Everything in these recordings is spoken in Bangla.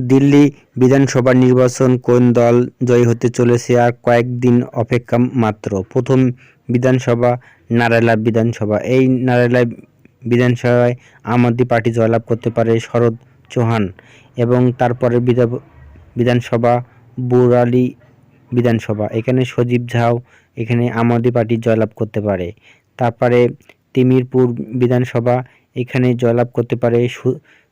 দিল্লি বিধানসভা নির্বাচন কোন দল জয়ী হতে চলেছে আর কয়েকদিন অপেক্ষা মাত্র? প্রথম বিধানসভা নারায়লা বিধানসভা। এই নারায়লা বিধানসভায় আম আদমি পার্টি জয়লাভ করতে পারে শরদ চৌহান এবং তারপরে বিধা- বিধানসভা বুরালি বিধানসভা। এখানে সজীব ঝাও এখানে আম আদমি পার্টি জয়লাভ করতে পারে। তারপরে তিমিরপুর বিধানসভা এখানে জয়লাভ করতে পারে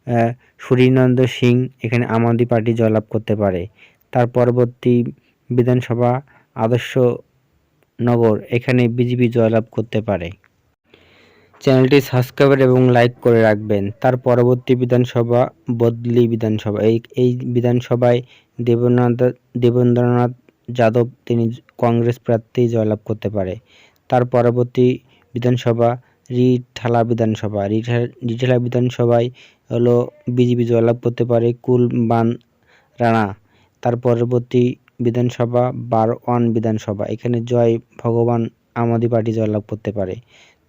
সু- সুরিনন্দ সিং এখানে আম আদমি পার্টি জয়লাভ করতে পারে। তার পরবর্তী বিধানসভা আদর্শ নগর এখানে বিজেপি জয়লাভ করতে পারে। চ্যানেলটি সাবস্ক্রাইব এবং লাইক করে রাখবেন। তার পরবর্তী বিধানসভা বদলি বিধানসভা। এই এই বিধানসভায় দেবেন্দ্রনাথ দেবেন্দ্রনাথ যাদব তিনি কংগ্রেস প্রার্থী জয়লাভ করতে পারে। তার পরবর্তী বিধানসভা রিঠালা বিধানসভা। রিঠা- রিঠালা বিধানসভায় হলো বিজেপি জয়লাভ করতে পারে কুলবান রানা। তার পরবর্তী বিধানসভা বারওয়ান বিধানসভা। এখানে জয় ভগবান আম আদমি পার্টি জয়লাভ করতে পারে।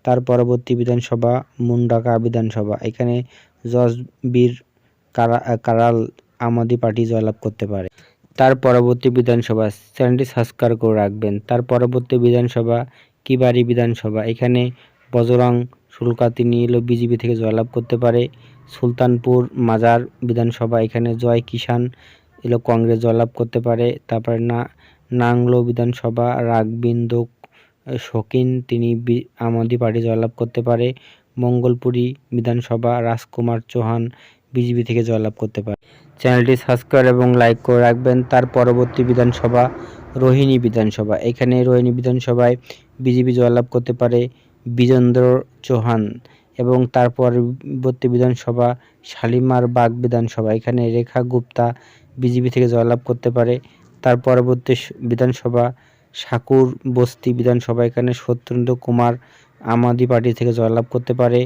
তার পরবর্তী বিধানসভা মুন্ডাকা বিধানসভা। এখানে জসবীর কারা কারাল আম আদমি পার্টি জয়লাভ করতে পারে। তার পরবর্তী বিধানসভা চ্যানেলটি সাবস্ক্রাইব করে রাখবেন। তার পরবর্তী বিধানসভা কিবাড়ি বিধানসভা। এখানে বজরং শুল্কা তিনি এলো বিজেপি থেকে জয়লাভ করতে পারে। সুলতানপুর, মাজার বিধানসভা, এখানে জয় কিষান এলো, কংগ্রেস জয়লাভ করতে পারে। তারপরে না, নাংলো বিধানসভা রাগবিন্দ শকিন তিনি বি- আম আদমি পার্টি জয়লাভ করতে পারে। মঙ্গলপুরি বিধানসভা, রাজকুমার চৌহান, বিজেপি থেকে জয়লাভ করতে পারে। চ্যানেলটি সাবস্ক্রাইব এবং লাইক করে রাখবেন। তার পরবর্তী বিধানসভা, রোহিণী বিধানসভা, এখানে রোহিণী বিধানসভায় বিজেপি জয়লাভ করতে পারে বিজেন্দ্র চৌহান। এবং তার পরবর্তী বিধানসভা, শালিমার বাগ বিধানসভা। এখানে রেখা গুপ্তা বিজেপি থেকে জয়লাভ করতে পারে। তার পরবর্তী বিধানসভা, সাকুর বস্তি বিধানসভা। এখানে সত্যেন্দ্র কুমার আম আদমি পার্টি থেকে জয়লাভ করতে পারে।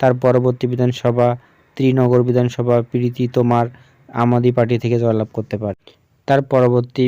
তার পরবর্তী বিধানসভা, ত্রিনগর বিধানসভা, প্রীতি তোমার আম আদমি পার্টি থেকে জয়লাভ করতে পারে। তার পরবর্তী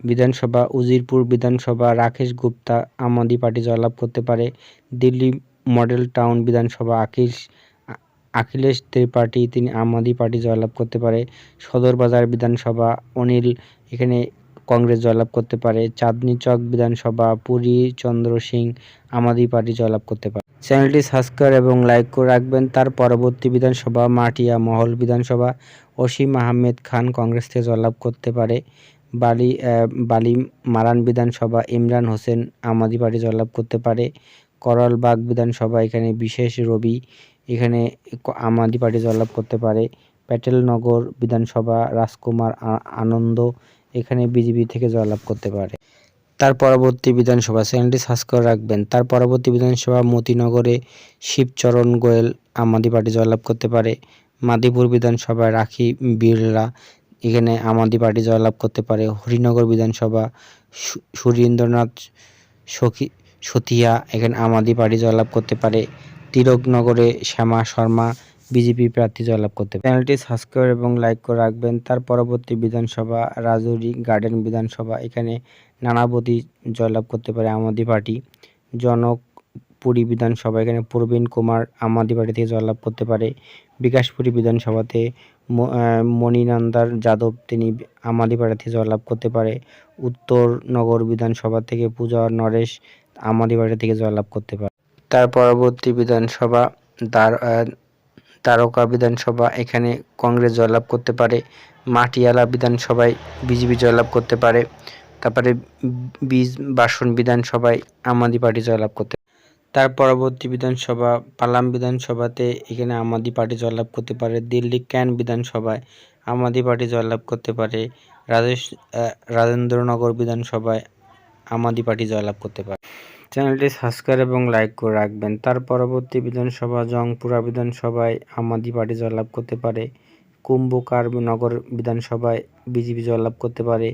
বিধানসভা, উজিরপুর বিধানসভা, রাকেশ গুপ্তা আম আদমি পার্টি জয়লাভ করতে পারে। দিল্লি মডেল টাউন বিধানসভা আকিশ আ- অখিলেশ ত্রিপাঠী, তিনি আম আদমি পার্টি জয়লাভ করতে পারে। সদর বাজার বিধানসভা অনিল, এখানে কংগ্রেস জয়লাভ করতে পারে। চাঁদনি চক বিধানসভা পুরী চন্দ্র সিং আম আদমি পার্টি জয়লাভ করতে পারে। চ্যানেলটি সাবস্ক্রাইব এবং লাইক করে রাখবেন। তার পরবর্তী বিধানসভা মাটিয়া মহল বিধানসভা। অসীম আহমেদ খান কংগ্রেস থেকে জয়লাভ করতে পারে। বালি বালি মারান বিধানসভা ইমরান হোসেন আম আদমি পার্টি জয়লাভ করতে পারে। করলবাগ বিধানসভা, এখানে বিশেষ রবি, এখানে ক- আম আদমি পার্টি জয়লাভ করতে পারে। প্যাটেলনগর বিধানসভা, রাজকুমার আনন্দ, এখানে বিজেপি থেকে জয়লাভ করতে পারে। তার পরবর্তী বিধানসভা চ্যানেলটি সাবস্ক্রাইব রাখবেন। তার পরবর্তী বিধানসভা, মতিনগরে শিবচরণ গোয়েল আম আদমি পার্টি জয়লাভ করতে পারে। মাদিপুর বিধানসভায় রাখি বিড়লা, এখানে আম আদমি পার্টি জয়লাভ করতে পারে। হরিনগর বিধানসভা সুরেন্দ্রনাথ সখী সতিয়া এখানে আম আদমি পার্টি জয়লাভ করতে পারে। তিলকনগরে শ্যামা শর্মা, বিজেপি প্রার্থী জয়লাভ করতে পারে। চ্যানেলটি সাবস্ক্রাইব এবং লাইক করে রাখবেন। তার পরবর্তী বিধানসভা, রাজৌরি গার্ডেন বিধানসভা, এখানে নানাবতী জয়লাভ করতে পারে আম আদমি পার্টি জনকপুরী বিধানসভা, এখানে প্রবীণ কুমার আম আদমি পার্টি থেকে জয়লাভ করতে পারে। বিকাশপুরী বিধানসভাতে মণিনন্দার যাদব তিনি আম আদমি পার্টি থেকে জয়লাভ করতে পারে। উত্তরনগর বিধানসভা থেকে পূজা নরেশ আম আদমি পার্টি থেকে জয়লাভ করতে পারে। তার পরবর্তী বিধানসভা তারকা বিধানসভা, এখানে কংগ্রেস জয়লাভ করতে পারে। মাটিয়ালা বিধানসভায় বিজেপি জয়লাভ করতে পারে। তারপরে বীজ বাসন বিধানসভায় আম আদমি পার্টি জয়লাভ করতে তার পরবর্তী বিধানসভা পালাম বিধানসভাতে, এখানে আম আদমি পার্টি জয়লাভ করতে পারে। দিল্লি ক্যান বিধানসভায় আম আদমি পার্টি জয়লাভ করতে পারে। রাজেশ রাজেন্দ্রনগর বিধানসভায় আম আদমি পার্টি জয়লাভ করতে পারে। চ্যানেলটি সাবস্ক্রাইব এবং লাইক করে রাখবেন। তার পরবর্তী বিধানসভা, জংপুরা বিধানসভায় আম আদমি পার্টি জয়লাভ করতে পারে। কুম্ভকার নগর বিধানসভায় বিজেপি জয়লাভ করতে পারে।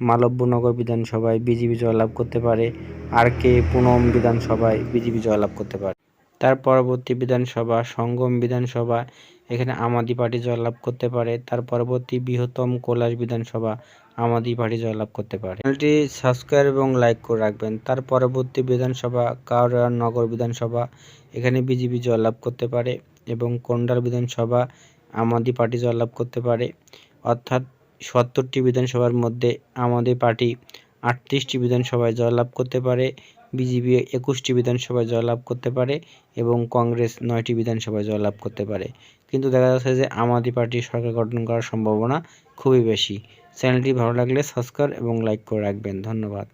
মালব্যনগর বিধানসভায় বিজেপি জয়লাভ করতে পারে। আর কে পুনম বিধানসভায় বিজেপি জয়লাভ করতে পারে। তার পরবর্তী বিধানসভা, সঙ্গম বিধানসভা, এখানে আম আদমি পার্টি জয়লাভ করতে পারে। তার পরবর্তী বৃহত্তম কৈলাস বিধানসভা আম আদমি পার্টি জয়লাভ করতে পারে। চ্যানেলটি সাবস্ক্রাইব এবং লাইক করে রাখবেন। তার পরবর্তী বিধানসভা কাউরিয়া নগর বিধানসভা, এখানে বিজেপি জয়লাভ করতে পারে এবং কোন্ডাল বিধানসভা আম আদমি পার্টি জয়লাভ করতে পারে। অর্থাৎ সত্তরটি বিধানসভার মধ্যে আমাদের পার্টি আটত্রিশটি বিধানসভায় জয়লাভ করতে পারে, বিজেপি একুশটি বিধানসভায় জয়লাভ করতে পারে এবং কংগ্রেস নয়টি বিধানসভায় জয়লাভ করতে পারে। কিন্তু দেখা যাচ্ছে যে আমাদের পার্টি সরকার গঠন করার সম্ভাবনা খুবই বেশি। চ্যানেলটি ভালো লাগলে সাবস্ক্রাইব এবং লাইক করে রাখবেন। ধন্যবাদ।